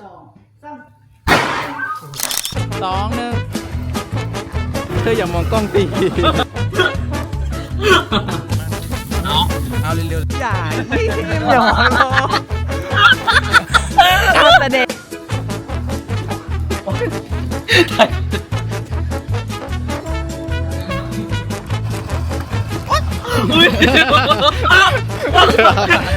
สองสามสองหนึ่งเธออย่ามองกล้องตีเนาะเอาเร็วๆอย่าอย่าหัวเราะการแสดงเอา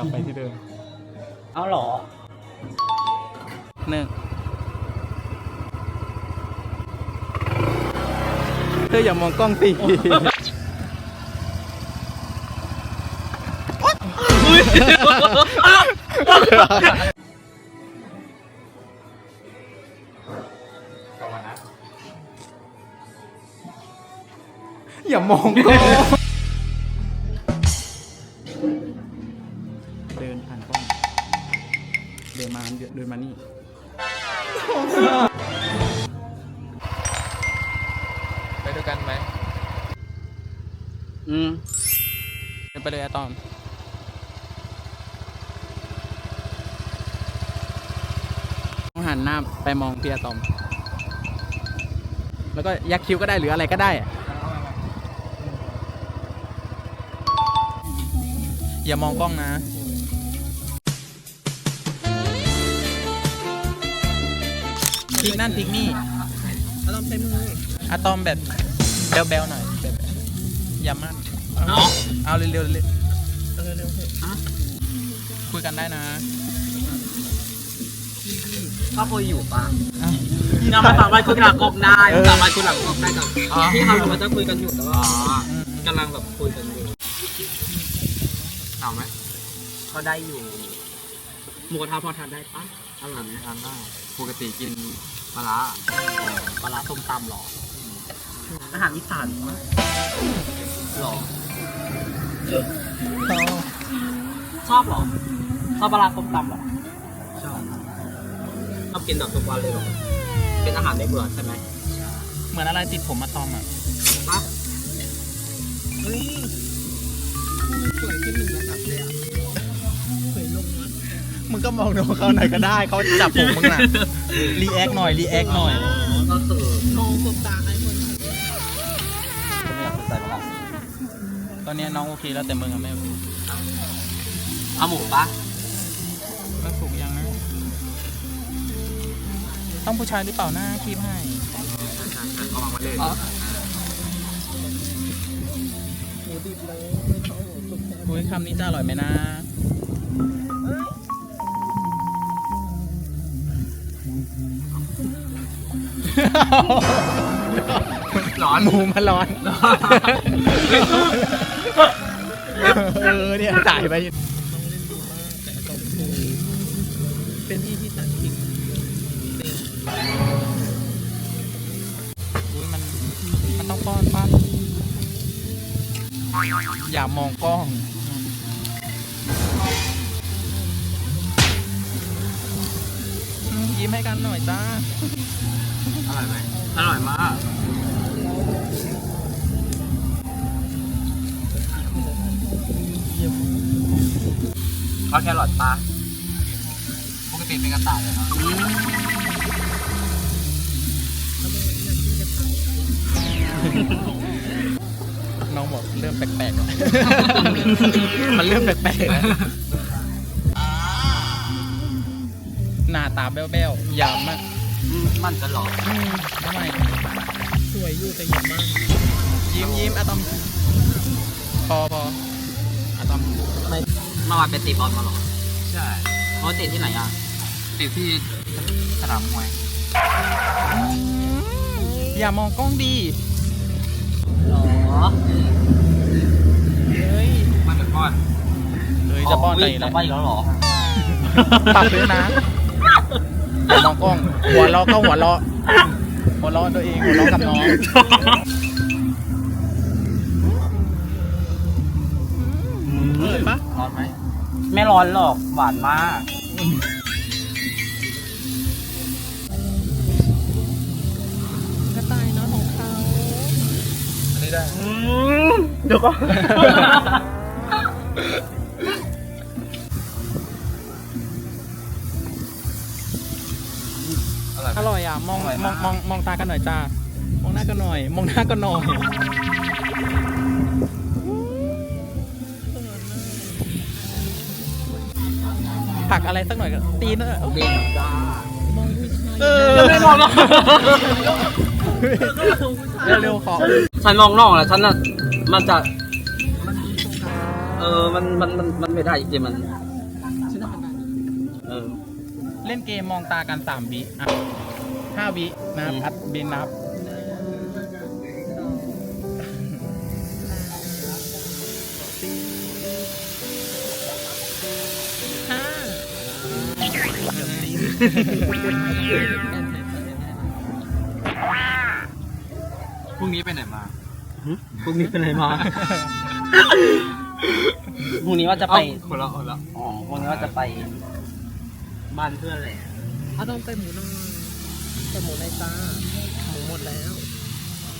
กลับไปที่เดิม เอาเหรอหนึ่งเธออย่ามองกล้องตีอย่ามองกล้อง อืมเดินไปเลยอะตอม ต้องหันหน้าไปมองพี่อะตอม แล้วก็ยักคิ้วก็ได้หรืออะไรก็ได้อะอย่ามองกล้องนะ พลิกนั่นพลิกนี่ อะตอมใช้มืออะตอมแบบเบลๆหน่อยแบบ อย่ามากเนาะเอาเร็วๆเร็วๆเร็วคุยกันได้นะถ้าพออยู่ปะอ้าวเรามาสามารถคุยหลังกล้องได้เออสามารถคุยหลังกล้องได้กับอ๋อที่เรามันจะคุยกันอยู่แต่ว่าอืมกำลังแบบคุยกันอยู่เอาไหมก็ได้อยู่หมูกระทะพอทานได้ปะอร่อยไหมทานได้ปกติกินปลาร้าปลาร้าส้มตำหรอ อาหารอีสานปะหรอชอบหรอชอบปลาร้าส้มตำหรอชอบชอบกินแบบทุกวันเลยหรอเป็นอาหารในเบื่อใช่ไหมเหมือนอะไรติดผมมาตอมอะปะเฮ้ยสวยขึ้นหนึ่งระดับเลยอะสวยลงนะมึงก็มองดูเขาหน่อยก็ได้เขาจับผมมึงน่ะรีแอคหน่อยรีแอคหน่อยก็คือมองสบตาไอ้คน ไม่อยากใส่ปะ ตอนนี้น้องโอเคแล้วแต่มึงอะไม่โอเคเอาหมูปะแล้วสุกยังนะ ต้องผู้ชายหรือเปล่าหน้าคีบให้เอามามาเลยหมูดิบเลยเขาหมูสุกแค่คุยคำนี้จะอร่อยไหมนะร้อนหมูมาร้อน เออเนี่ยจ่ายไปเป็นที่ที่ตัดทิ้งอุ๊ยมันมันต้องป้อนป้อนอย่ามองกล้องอืมยิ้มให้กันหน่อยจ้า อร่อยไหมอร่อยมาก เขาแครอทปะปกติเป็นกระต่ายเลยเนาะน้องบอกเริ่มแปลกๆแล้วมันเริ่มแปลกๆแล้วหน้าตาแบ๊วๆยาวมากมันจะหรออืมทำไมสวยอยู่แต่หยิบมาก ยิ้มยิ้มอะตอม พอพออะตอมไม่ เมื่อวานไปตีบอลมาหรอใช่เขาตีที่ไหนอะติดที่สนามมวยอย่ามองกล้องดีหรอเฮ้ยมันเดือดป้อนเฮ้ยจะป้อนใจใจเลจะยป้อนอีกแล้วหรอปรับด้วยนะอย่ามองกล้อง หัวเราะก็หัวเราะหัวเราะตัวเองหัวเราะกับน้องเปิดปะร้อนไหม ไม่ร้อนหรอก หวานมาก กระต่ายน้อยของเขาอันนี้ได้อืมเดี๋ยวก่อนอร่อยอะ มอง มอง มอง มองตากันหน่อยจ้ามองหน้ากันหน่อย มองหน้ากันหน่อย ผักอะไรสักหน่อยก็ตีนเนอะบินจ้าเออไม่มองหรอกเร็วๆขอฉันมองนอกแล้วฉันน่ะมันจะ เออมันมันมันมันไม่ได้จริงๆมันเออ เล่นเกมมองตากันสามวิอะห้าวินะครับอืมอัดบินนับ พรุ่งนี้ไปไหนมาพรุ่งนี้ไปไหนมา พรุ่งนี้ว่าจะไป เอ้าคนละคนละอ๋อพรุ่งนี้ว่าจะไป บ้านเพื่อนแหละอะตอมไปหมูหน่อยไปหมูในจ้าหมูหมดแล้ว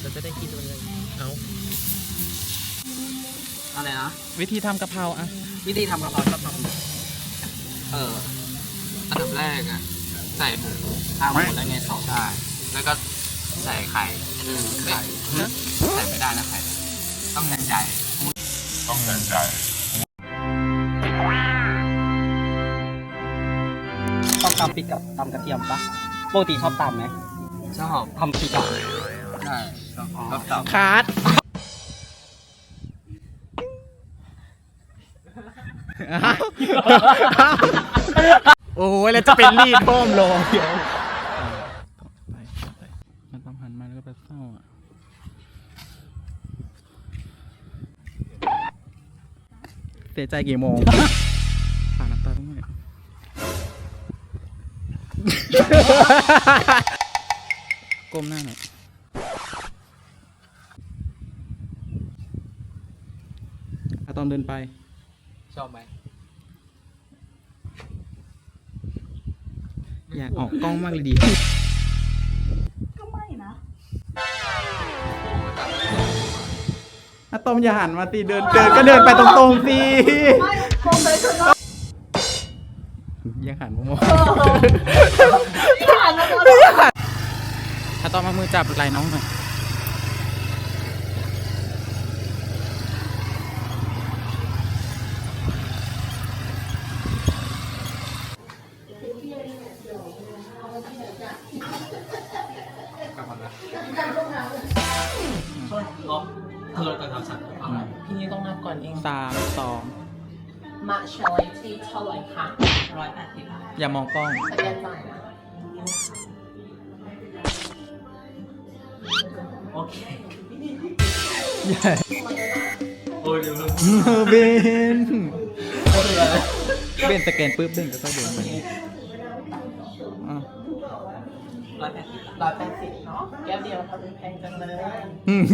เราจะได้กินมันเลยเอาอะไรนะ วิธีทำกะเพราอะวิธีทำกะเพราชอบทำเออ อันดับแรกอะใส่หมูทำหมดแล้วไงสองใช่แล้วก็ใส่ไข่อืมเอ้ยใส่ไม่ได้นะไข่ต้องใส่ใจต้องใส่ใจต้องตำพริกกับตำกระเทียมปะปกติชอบตำไหมชอบทำพริกอะใช่ชอบชอบตับคาร์ด โอ้ยแล้วจะเป็นรีดโป้มลงเดี๋ยวไปไปมันต้องหันมาแล้วก็ไปเศร้าอะเสียใจกี่โมงผ่านน้ำตาด้วยก้มหน้าหน่อยอะตอมเดินไป ชอบไหม อยากออกกล้องมากเลยดีก็ไม่นะอะตอมอย่าหันมาสิเดินเดินก็เดินไปตรงๆสิยังหันมามองอะตอมมามือจับไหล่น้องหน่อย มาเชลที่เท่าไหร่คะร้อยแปดสิบบาทอย่ามองกล้อง สแกนจ่ายนะโอเคเบนเบนสแกนปุ๊บเบนก็ค่อยเดินไปอะร้อยแปดสิบร้อยแปดสิบเนาะแก้วเดียวทำเป็นแพงจังเลย อืม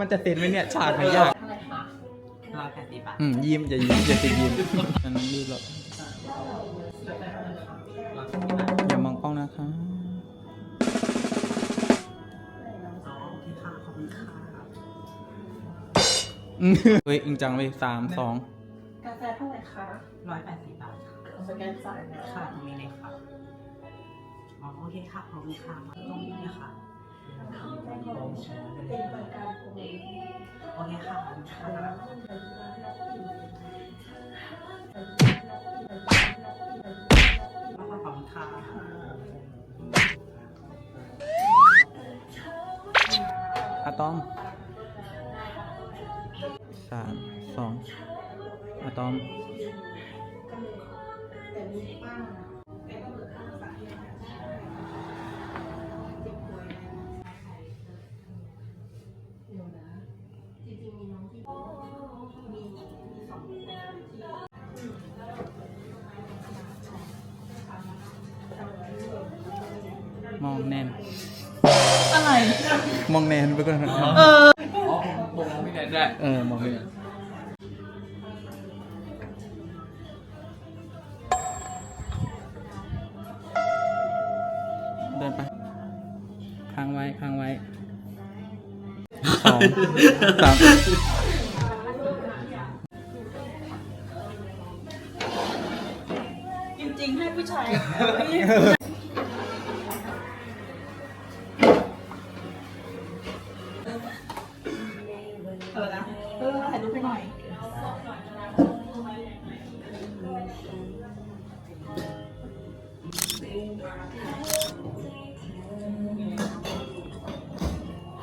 มันจะเต็นไหมเนี่ยฉากมันยากเท่าไหร่คะร้อยแปดสิบบาทอืมยิ้มอย่ายิ้มอย่าติดยิ้มอันนั้นรีบหรอกอย่ามองกล้องนะคะอ๋อโอเคค่ะขอบคุณค่ะอืมเฮ้ยอิงจังเลยสามสองกาแฟเท่าไหร่คะร้อยแปดสิบบาทค่ะสแกนจ่ายนะค่ะตรงนี้เลยค่ะอ๋อโอเคค่ะขอบคุณค่ะตรงนี้นะคะ อเคค่ะขอบคุณค่ะขอบคุณค่ะอะตอมสามสองอะตอมม องแน่นอะไร มองแนนไปก่อนนะอ๋อผมมองพี่แนนได้เออมองไม่เห็นเดินไปค้างไว้ค้างไว้สองสามจริงๆให้ผู้ชาย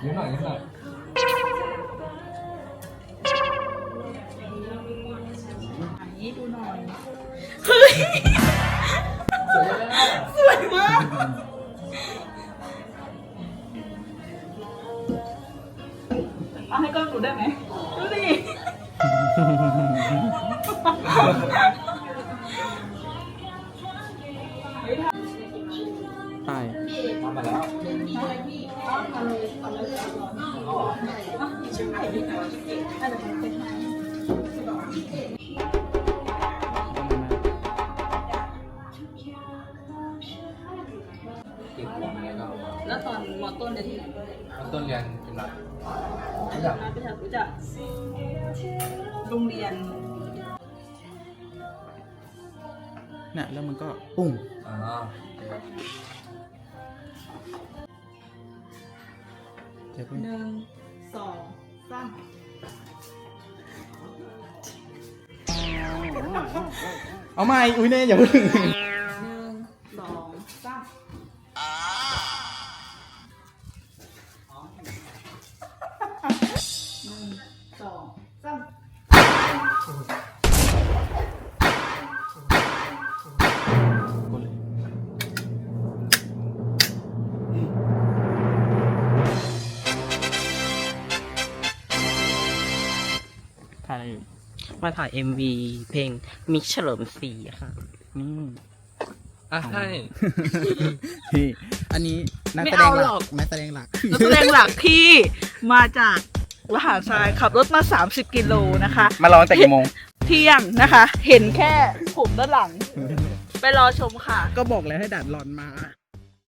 นิดหน่อยนิดหน่อยอันนี้ดูหน่อย เฮ้ย เรียนเป็นหลักไม่อยากรู้จักโรงเรียนน่ะแล้วมันก็ปุ้งอ๋อเดี๋ยวเพิ่งหนึ่งสองสามเอาใหม่อุ้ยเน่อย่าเพิ่งหนึ่งสองสาม ถ่ายอะไรอยู่มาถ่าย MV เพลงมิกเฉลิมศรีค่ะ นี่อะใช่นี่อันนี้นักไม่แสดงเอาหหรลัอกกนักแสดงหลักนักแสดงหลักที่มาจากมหาชัยขับรถมา 30 กิโลนะคะ มาร้องแต่กี่โมง เที่ยงนะคะ เห็นแค่ผมด้านหลัง ไปรอชมค่ะ ก็บอกแล้วให้ดัดหลอนมา